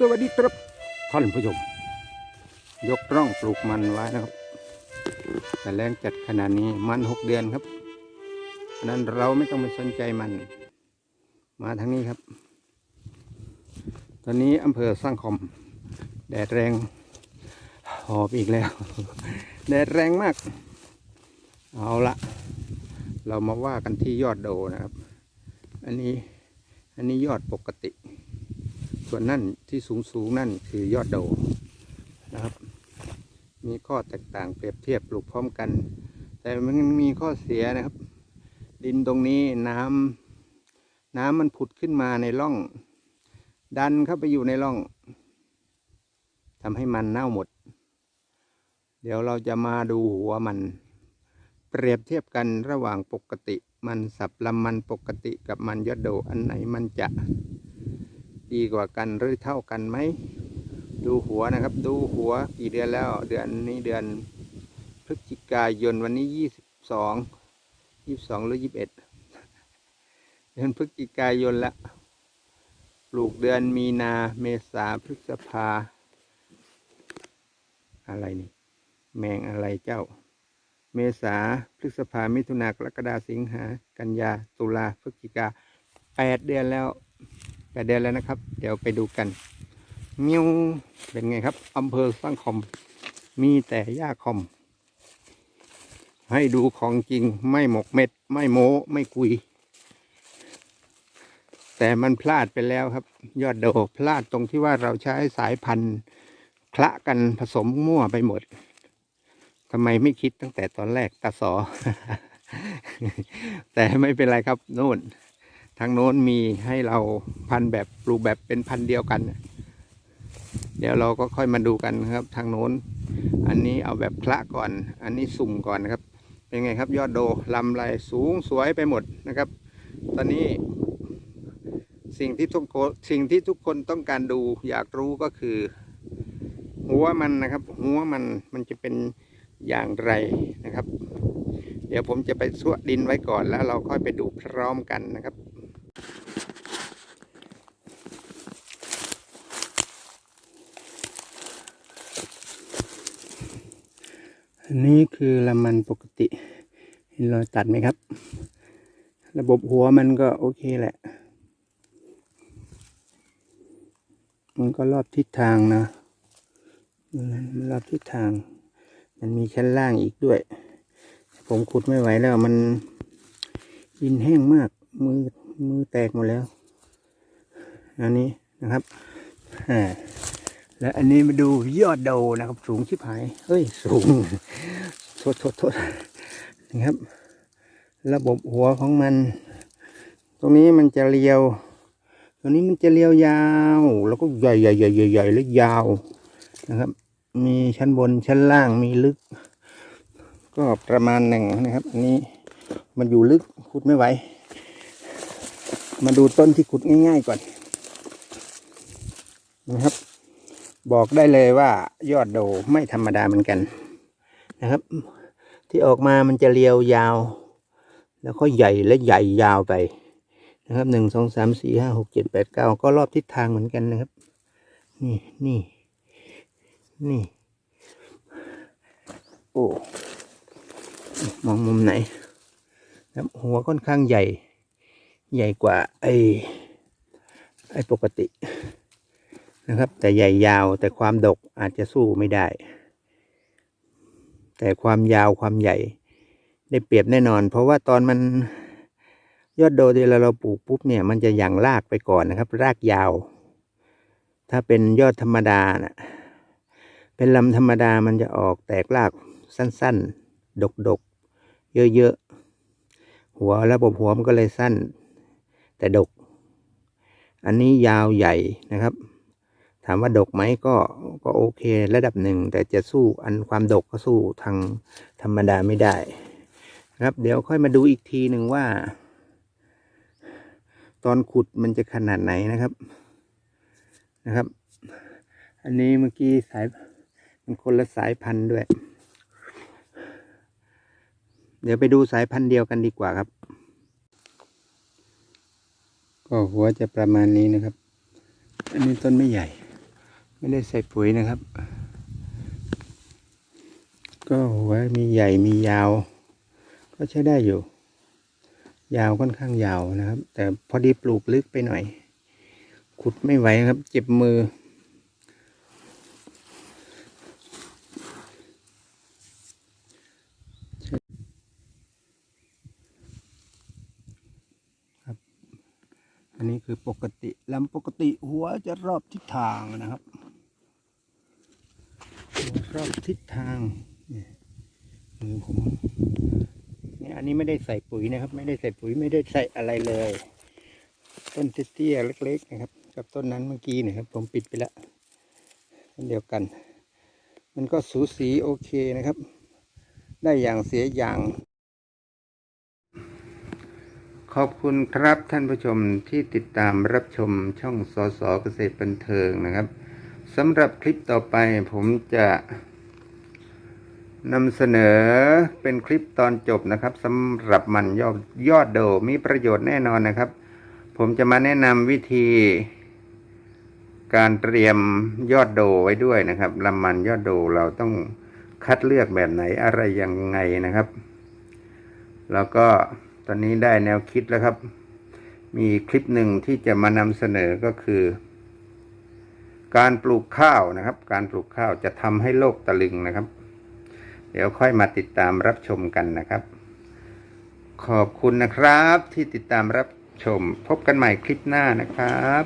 สวัสดีครับท่านผู้ชม ยกร่องปลูกมันไว้นะครับ แต่แรงจัดขนาดนี้มันหกเดือนครับฉะนั้นเราไม่ต้องไปสนใจมัน มาทางนี้ครับ ตอนนี้อำเภอสร้างคอม แดดแรง หอบอีกแล้ว แดดแรงมาก เอาละเรามาว่ากันที่ยอดโดนะครับ อันนี้ อันนี้ยอดปกติ ส่วนนั่นที่สูงสูงนั่นคือยอดโดนะครับ มีข้อแตกต่างเปรียบเทียบปลูกพร้อมกัน แต่มันมีข้อเสียนะครับ ดินตรงนี้น้ำน้ำมันผุดขึ้นมาในร่อง ดันเข้าไปอยู่ในร่องทำให้มันเน่าหมด เดี๋ยวเราจะมาดูหัวมัน เปรียบเทียบกันระหว่างปกติ มันสับลำมันปกติกับมันยอดโดอันไหนมันจะ ดีกว่ากันหรือเท่ากันไหม ดูหัวนะครับ ดูหัวกี่เดือนแล้ว เดือนนี้เดือนพฤศจิกายนวันนี้ยี่สิบสองยี่สิบสองหรือยี่สิบเอ็ดเดือนพฤศจิกายนละปลูกเดือนมีนาเมษาพฤษภา อะไรนี่ แมงอะไรเจ้า เมษาพฤษภามิถุนากรกฎาสิงหา กันยาตุลาพฤศจิกาแปดเดือนแล้ว ปดเดือนแล้วนะครับ เดี๋ยวไปดูกันมิวเป็นไงครับอำเภอสร้างคอม มีแต่หญ้าคอม ให้ดูของจริงไม่หมกเม็ด ไม่โม้ไม่กุย แต่มันพลาดไปแล้วครับ ยอดโดพลาดตรงที่ว่าเราใช้สายพันธุ์คละกันผสมมั่วไปหมดทำไมไม่คิดตั้งแต่ตอนแรกตาสอ แต่ไม่เป็นไรครับ โน่น ทางโน้นมีให้เราพันแบบปลูกแบบเป็นพันเดียวกัน เดี๋ยวเราก็ค่อยมาดูกันครับ ทางโน้น อันนี้เอาแบบคละก่อน อันนี้สุ่มก่อนนะครับ เป็นไงครับยอดโดลำไรสูงสวยไปหมดนะครับ ตอนนี้สิ่งที่ทุกคนสิ่งที่ทุกคนต้องการดูอยากรู้ก็คือ หัวมันนะครับ หัวมันมันจะเป็นอย่างไรนะครับ เดี๋ยวผมจะไปสวดดินไว้ก่อนแล้วเราค่อยไปดูพร้อมกันนะครับ อันนี้คือลำมันปกติเห็นรอยตัดไหมครับ ระบบหัวมันก็โอเคแหละ มันก็รอบทิศทางนะมันรอบทิศทาง มันมีชั้นล่างอีกด้วย ผมขุดไม่ไหวแล้วมันดินแห้งมากมือ มือแตกหมดแล้ว อันนี้นะครับอ่าและอันนี้มาดูยอดโดนะครับ สูงชิบหาย เฮ้ย สูงโทษโทษโทษนะครับ ระบบหัวของมัน ตรงนี้มันจะเรียว ตรงนี้มันจะเรียวยาว แล้วก็ใหญ่ใหญ่ใหญ่ใหญ่ใหญ่และยาวนะครับ มีชั้นบนชั้นล่างมีลึก ก็ประมาณหนึ่งนะครับ อันนี้มันอยู่ลึกขุดไม่ไหว มาดูต้นที่ขุดง่าย ๆก่อน นะครับ บอกได้เลยว่ายอดโดไม่ธรรมดาเหมือนกันนะครับ ที่ออกมามันจะเรียวยาว แล้วก็ใหญ่และใหญ่ยาวไปนะครับหนึ่งสองสามสี่ห้าหกเจ็ดแปดเก้าก็รอบทิศทางเหมือนกันนะครับ นี่นี่นี่ โอ้ มองมุมไหนครับหัวค่อนข้างใหญ่ ใหญ่กว่าไอ้ไอ้ปกตินะครับ แต่ใหญ่ยาวแต่ความดกอาจจะสู้ไม่ได้ แต่ความยาวความใหญ่ได้เปรียบแน่นอน เพราะว่าตอนมันยอดโดเวลาเราปลูกปุ๊บเนี่ย มันจะหยั่งรากไปก่อนนะครับ รากยาว ถ้าเป็นยอดธรรมดานะเป็นลำธรรมดามันจะออกแตกรากสั้น ๆ ดกๆเยอะๆหัวระบบหัวมันก็เลยสั้น แต่ดก อันนี้ยาวใหญ่นะครับ ถามว่าดกไหมก็ก็โอเคระดับหนึ่ง แต่จะสู้อันความดกก็สู้ทางธรรมดาไม่ได้นะครับ เดี๋ยวค่อยมาดูอีกทีหนึ่งว่า ตอนขุดมันจะขนาดไหนนะครับนะครับ อันนี้เมื่อกี้สายมันคนละสายพันธุ์ด้วย เดี๋ยวไปดูสายพันธุ์เดียวกันดีกว่าครับ ก็หัวจะประมาณนี้นะครับ อันนี้ต้นไม่ใหญ่ ไม่ได้ใส่ปุ๋ยนะครับ ก็หัวมีใหญ่มียาว ก็ใช้ได้อยู่ ยาวค่อนข้างยาวนะครับ แต่พอดีปลูกลึกไปหน่อย ขุดไม่ไหวครับ เจ็บมือ อันนี้คือปกติลำปกติหัวจะรอบทิศทางนะครับหัวรอบทิศทางนี่ยมือผมเนี่ยอันนี้ไม่ได้ใส่ปุ๋ยนะครับ ไม่ได้ใส่ปุ๋ยไม่ได้ใส่อะไรเลย ต้นเตี้ยเล็ก ๆ นะครับ กับต้นนั้นเมื่อกี้นะครับ ผมปิดไปแล้วต้นเดียวกัน มันก็สูสีโอเคนะครับ ได้อย่างเสียอย่าง ขอบคุณครับท่านผู้ชมที่ติดตามรับชมช่องสอสอเกษตรบันเทิงนะครับสำหรับคลิปต่อไปผมจะนำเสนอเป็นคลิปตอนจบนะครับสำหรับมันยอดยอดโดมีประโยชน์แน่นอนนะครับ ผมจะมาแนะนำวิธี การเตรียมยอดโดไว้ด้วยนะครับลำมันยอดโดเราต้องคัดเลือกแบบไหนอะไรยังไงนะครับ แล้วก็ ตอนนี้ได้แนวคิดแล้วครับ มีคลิปหนึ่งที่จะมานำเสนอก็คือ การปลูกข้าวนะครับ การปลูกข้าวจะทำให้โลกตะลึงนะครับ เดี๋ยวค่อยมาติดตามรับชมกันนะครับ ขอบคุณนะครับที่ติดตามรับชม พบกันใหม่คลิปหน้านะครับ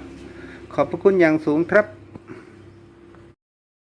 ขอบพระคุณอย่างสูงครับ